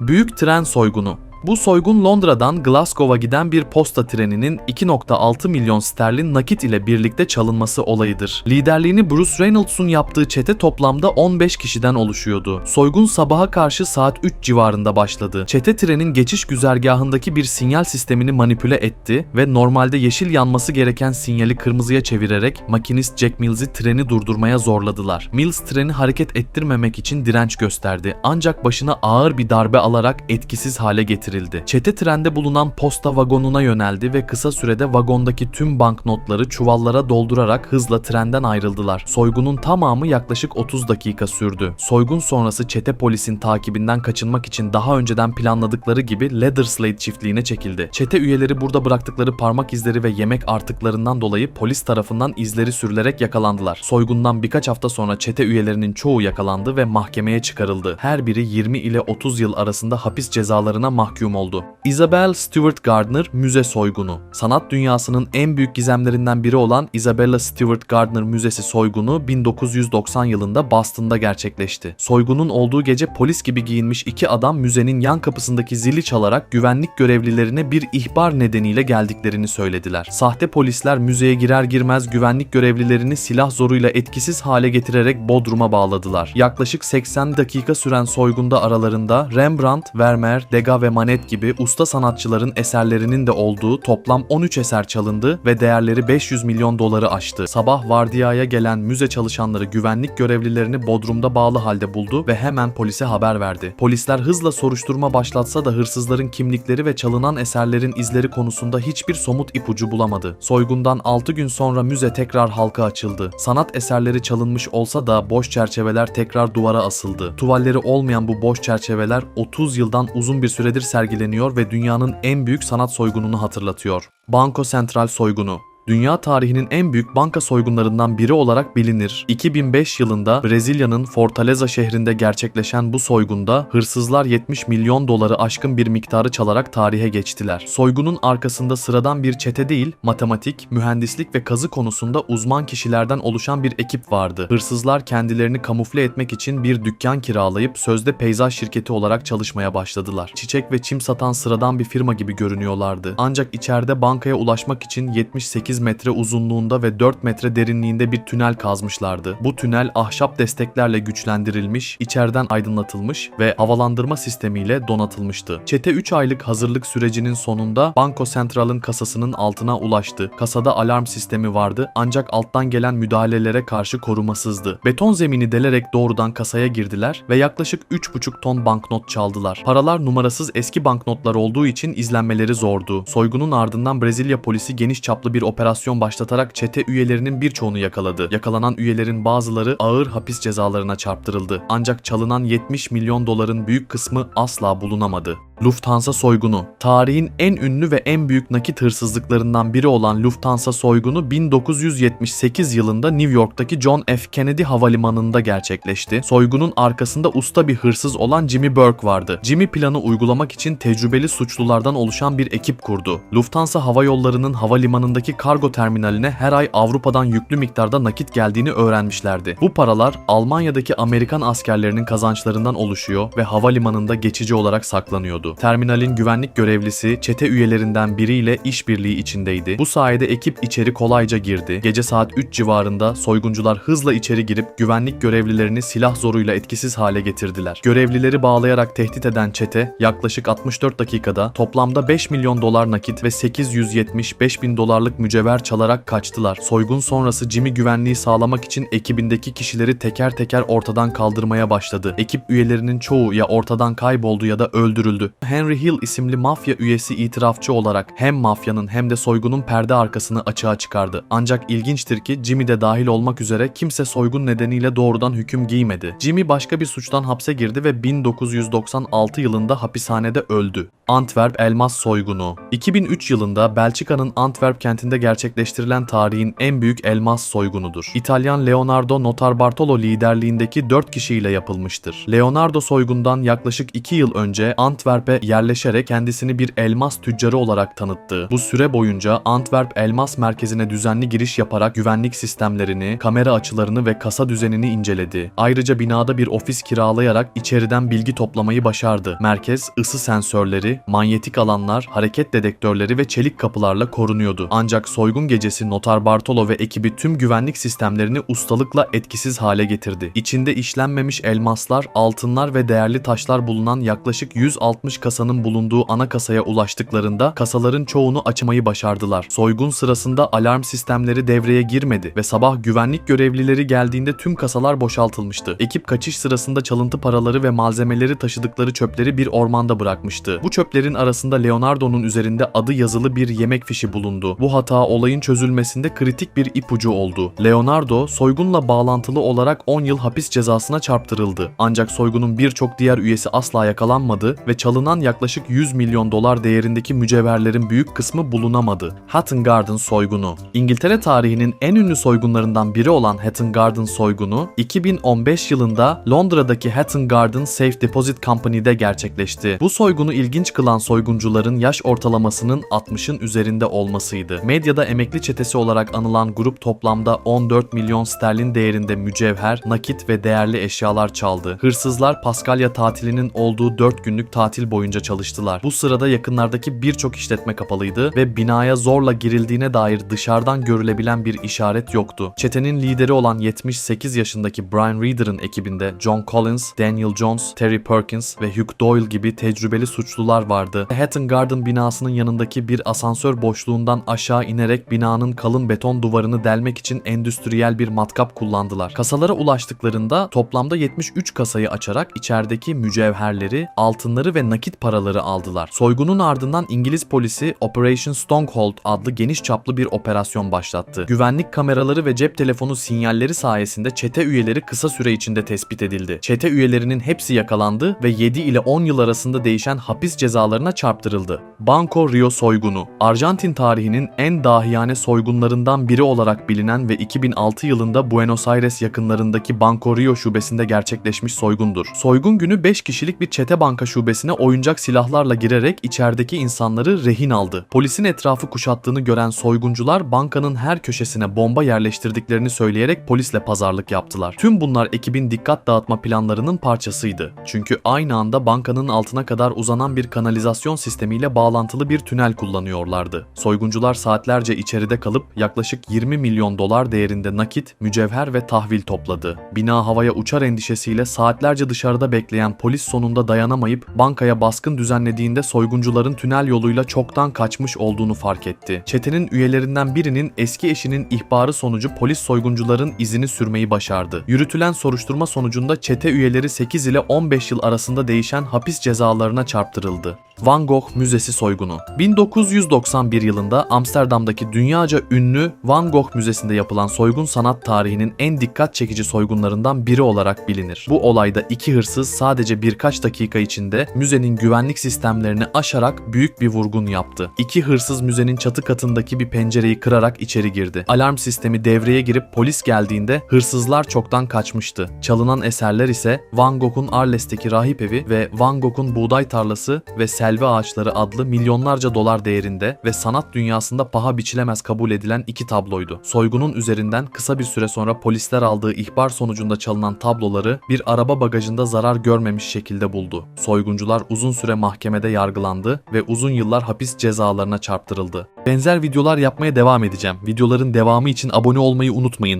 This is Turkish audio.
Büyük tren soygunu. Bu soygun Londra'dan Glasgow'a giden bir posta treninin 2.6 milyon sterlin nakit ile birlikte çalınması olayıdır. Liderliğini Bruce Reynolds'un yaptığı çete toplamda 15 kişiden oluşuyordu. Soygun sabaha karşı saat 3 civarında başladı. Çete trenin geçiş güzergahındaki bir sinyal sistemini manipüle etti ve normalde yeşil yanması gereken sinyali kırmızıya çevirerek makinist Jack Mills'i treni durdurmaya zorladılar. Mills treni hareket ettirmemek için direnç gösterdi ancak başına ağır bir darbe alarak etkisiz hale getirildi. Çete trende bulunan posta vagonuna yöneldi ve kısa sürede vagondaki tüm banknotları çuvallara doldurarak hızla trenden ayrıldılar. Soygunun tamamı yaklaşık 30 dakika sürdü. Soygun sonrası çete polisin takibinden kaçınmak için daha önceden planladıkları gibi Leatherslade çiftliğine çekildi. Çete üyeleri burada bıraktıkları parmak izleri ve yemek artıklarından dolayı polis tarafından izleri sürülerek yakalandılar. Soygundan birkaç hafta sonra çete üyelerinin çoğu yakalandı ve mahkemeye çıkarıldı. Her biri 20 ile 30 yıl arasında hapis cezalarına mahkum oldu. Isabel Stewart Gardner Müze Soygunu Sanat dünyasının en büyük gizemlerinden biri olan Isabella Stewart Gardner Müzesi soygunu 1990 yılında Boston'da gerçekleşti. Soygunun olduğu gece polis gibi giyinmiş iki adam müzenin yan kapısındaki zili çalarak güvenlik görevlilerine bir ihbar nedeniyle geldiklerini söylediler. Sahte polisler müzeye girer girmez güvenlik görevlilerini silah zoruyla etkisiz hale getirerek Bodrum'a bağladılar. Yaklaşık 80 dakika süren soygunda aralarında Rembrandt, Vermeer, Degas ve Manet gibi usta sanatçıların eserlerinin de olduğu toplam 13 eser çalındı ve değerleri 500 milyon doları aştı. Sabah vardiyaya gelen müze çalışanları güvenlik görevlilerini Bodrum'da bağlı halde buldu ve hemen polise haber verdi. Polisler hızla soruşturma başlatsa da hırsızların kimlikleri ve çalınan eserlerin izleri konusunda hiçbir somut ipucu bulamadı. Soygundan 6 gün sonra müze tekrar halka açıldı. Sanat eserleri çalınmış olsa da boş çerçeveler tekrar duvara asıldı. Tuvalleri olmayan bu boş çerçeveler 30 yıldan uzun bir süredir sergileniyor ve dünyanın en büyük sanat soygununu hatırlatıyor. Banco Central soygunu Dünya tarihinin en büyük banka soygunlarından biri olarak bilinir. 2005 yılında Brezilya'nın Fortaleza şehrinde gerçekleşen bu soygunda hırsızlar 70 milyon doları aşkın bir miktarı çalarak tarihe geçtiler. Soygunun arkasında sıradan bir çete değil, matematik, mühendislik ve kazı konusunda uzman kişilerden oluşan bir ekip vardı. Hırsızlar kendilerini kamufle etmek için bir dükkan kiralayıp sözde peyzaj şirketi olarak çalışmaya başladılar. Çiçek ve çim satan sıradan bir firma gibi görünüyorlardı. Ancak içeride bankaya ulaşmak için 78 metre uzunluğunda ve 4 metre derinliğinde bir tünel kazmışlardı. Bu tünel ahşap desteklerle güçlendirilmiş, içeriden aydınlatılmış ve havalandırma sistemiyle donatılmıştı. Çete 3 aylık hazırlık sürecinin sonunda Banco Central'ın kasasının altına ulaştı. Kasada alarm sistemi vardı ancak alttan gelen müdahalelere karşı korumasızdı. Beton zemini delerek doğrudan kasaya girdiler ve yaklaşık 3,5 ton banknot çaldılar. Paralar numarasız eski banknotlar olduğu için izlenmeleri zordu. Soygunun ardından Brezilya polisi geniş çaplı bir operasyon başlatarak çete üyelerinin birçoğunu yakaladı. Yakalanan üyelerin bazıları ağır hapis cezalarına çarptırıldı. Ancak çalınan 70 milyon doların büyük kısmı asla bulunamadı. Lufthansa soygunu. Tarihin en ünlü ve en büyük nakit hırsızlıklarından biri olan Lufthansa soygunu 1978 yılında New York'taki John F. Kennedy Havalimanı'nda gerçekleşti. Soygunun arkasında usta bir hırsız olan Jimmy Burke vardı. Jimmy planı uygulamak için tecrübeli suçlulardan oluşan bir ekip kurdu. Lufthansa Hava Yolları'nın havalimanındaki kargo terminaline her ay Avrupa'dan yüklü miktarda nakit geldiğini öğrenmişlerdi. Bu paralar Almanya'daki Amerikan askerlerinin kazançlarından oluşuyor ve havalimanında geçici olarak saklanıyordu. Terminalin güvenlik görevlisi çete üyelerinden biriyle işbirliği içindeydi. Bu sayede ekip içeri kolayca girdi. Gece saat 3 civarında soyguncular hızla içeri girip güvenlik görevlilerini silah zoruyla etkisiz hale getirdiler. Görevlileri bağlayarak tehdit eden çete yaklaşık 64 dakikada toplamda 5 milyon dolar nakit ve 875 bin dolarlık mücevher çalarak kaçtılar. Soygun sonrası Jimmy güvenliği sağlamak için ekibindeki kişileri teker teker ortadan kaldırmaya başladı. Ekip üyelerinin çoğu ya ortadan kayboldu ya da öldürüldü. Henry Hill isimli mafya üyesi itirafçı olarak hem mafyanın hem de soygunun perde arkasını açığa çıkardı. Ancak ilginçtir ki Jimmy de dahil olmak üzere kimse soygun nedeniyle doğrudan hüküm giymedi. Jimmy başka bir suçtan hapse girdi ve 1996 yılında hapishanede öldü. Antwerp elmas soygunu. 2003 yılında Belçika'nın Antwerp kentinde gerçekleştirilen tarihin en büyük elmas soygunudur. İtalyan Leonardo Notarbartolo liderliğindeki 4 kişiyle yapılmıştır. Leonardo soygundan yaklaşık 2 yıl önce Antwerp'e yerleşerek kendisini bir elmas tüccarı olarak tanıttı. Bu süre boyunca Antwerp Elmas Merkezi'ne düzenli giriş yaparak güvenlik sistemlerini, kamera açılarını ve kasa düzenini inceledi. Ayrıca binada bir ofis kiralayarak içeriden bilgi toplamayı başardı. Merkez ısı sensörleri, manyetik alanlar, hareket dedektörleri ve çelik kapılarla korunuyordu. Ancak soygun gecesi Notar Bartolo ve ekibi tüm güvenlik sistemlerini ustalıkla etkisiz hale getirdi. İçinde işlenmemiş elmaslar, altınlar ve değerli taşlar bulunan yaklaşık 160 kasanın bulunduğu ana kasaya ulaştıklarında kasaların çoğunu açmayı başardılar. Soygun sırasında alarm sistemleri devreye girmedi ve sabah güvenlik görevlileri geldiğinde tüm kasalar boşaltılmıştı. Ekip kaçış sırasında çalıntı paraları ve malzemeleri taşıdıkları çöpleri bir ormanda bırakmıştı. Bu çöplerin arasında Leonardo'nun üzerinde adı yazılı bir yemek fişi bulundu. Bu hata olayın çözülmesinde kritik bir ipucu oldu. Leonardo soygunla bağlantılı olarak 10 yıl hapis cezasına çarptırıldı. Ancak soygunun birçok diğer üyesi asla yakalanmadı ve çalınan yaklaşık 100 milyon dolar değerindeki mücevherlerin büyük kısmı bulunamadı. Hatton Garden soygunu. İngiltere tarihinin en ünlü soygunlarından biri olan Hatton Garden soygunu 2015 yılında Londra'daki Hatton Garden Safe Deposit Company'de gerçekleşti. Bu soygunu ilginç kılan soyguncuların yaş ortalamasının 60'ın üzerinde olmasıydı. Medyada emekli çetesi olarak anılan grup toplamda 14 milyon sterlin değerinde mücevher, nakit ve değerli eşyalar çaldı. Hırsızlar Paskalya tatilinin olduğu 4 günlük tatil boyunca çalıştılar. Bu sırada yakınlardaki birçok işletme kapalıydı ve binaya zorla girildiğine dair dışarıdan görülebilen bir işaret yoktu. Çetenin lideri olan 78 yaşındaki Brian Reader'ın ekibinde John Collins, Daniel Jones, Terry Perkins ve Hugh Doyle gibi tecrübeli suçlular vardı. Hatton Garden binasının yanındaki bir asansör boşluğundan aşağı inerek binanın kalın beton duvarını delmek için endüstriyel bir matkap kullandılar. Kasalara ulaştıklarında toplamda 73 kasayı açarak içerideki mücevherleri, altınları ve nakit paraları aldılar. Soygunun ardından İngiliz polisi Operation Stronghold adlı geniş çaplı bir operasyon başlattı. Güvenlik kameraları ve cep telefonu sinyalleri sayesinde çete üyeleri kısa süre içinde tespit edildi. Çete üyelerinin hepsi yakalandı ve 7 ile 10 yıl arasında değişen hapis cezalarına çarptırıldı. Banco Rio soygunu, Arjantin tarihinin en dahiyane soygunlarından biri olarak bilinen ve 2006 yılında Buenos Aires yakınlarındaki Banco Rio şubesinde gerçekleşmiş soygundur. Soygun günü 5 kişilik bir çete banka şubesine oyuncak silahlarla girerek içerideki insanları rehin aldı. Polisin etrafı kuşattığını gören soyguncular bankanın her köşesine bomba yerleştirdiklerini söyleyerek polisle pazarlık yaptılar. Tüm bunlar ekibin dikkat dağıtma planlarının parçasıydı. Çünkü aynı anda bankanın altına kadar uzanan bir kanalizasyon sistemiyle bağlantılı bir tünel kullanıyorlardı. Soyguncular saatlerce içeride kalıp yaklaşık 20 milyon dolar değerinde nakit, mücevher ve tahvil topladı. Bina havaya uçar endişesiyle saatlerce dışarıda bekleyen polis sonunda dayanamayıp bankaya baskın düzenlediğinde soyguncuların tünel yoluyla çoktan kaçmış olduğunu fark etti. Çetenin üyelerinden birinin eski eşinin ihbarı sonucu polis soyguncuların izini sürmeyi başardı. Yürütülen soruşturma sonucunda çete üyeleri 8 ile 15 yıl arasında değişen hapis cezalarına çarptırıldı. Van Gogh Müzesi soygunu. 1991 yılında Amsterdam'daki dünyaca ünlü Van Gogh Müzesi'nde yapılan soygun sanat tarihinin en dikkat çekici soygunlarından biri olarak bilinir. Bu olayda iki hırsız sadece birkaç dakika içinde müzenin güvenlik sistemlerini aşarak büyük bir vurgun yaptı. İki hırsız müzenin çatı katındaki bir pencereyi kırarak içeri girdi. Alarm sistemi devreye girip polis geldiğinde hırsızlar çoktan kaçmıştı. Çalınan eserler ise Van Gogh'un Arles'teki rahip evi ve Van Gogh'un buğday tarlası ve selvi ağaçları adlı milyonlarca dolar değerinde ve sanat dünyasında paha biçilemez kabul edilen iki tabloydu. Soygunun üzerinden kısa bir süre sonra polisler aldığı ihbar sonucunda çalınan tabloları bir araba bagajında zarar görmemiş şekilde buldu. Soyguncular uzun süre mahkemede yargılandı ve uzun yıllar hapis cezalarına çarptırıldı. Benzer videolar yapmaya devam edeceğim. Videoların devamı için abone olmayı unutmayın.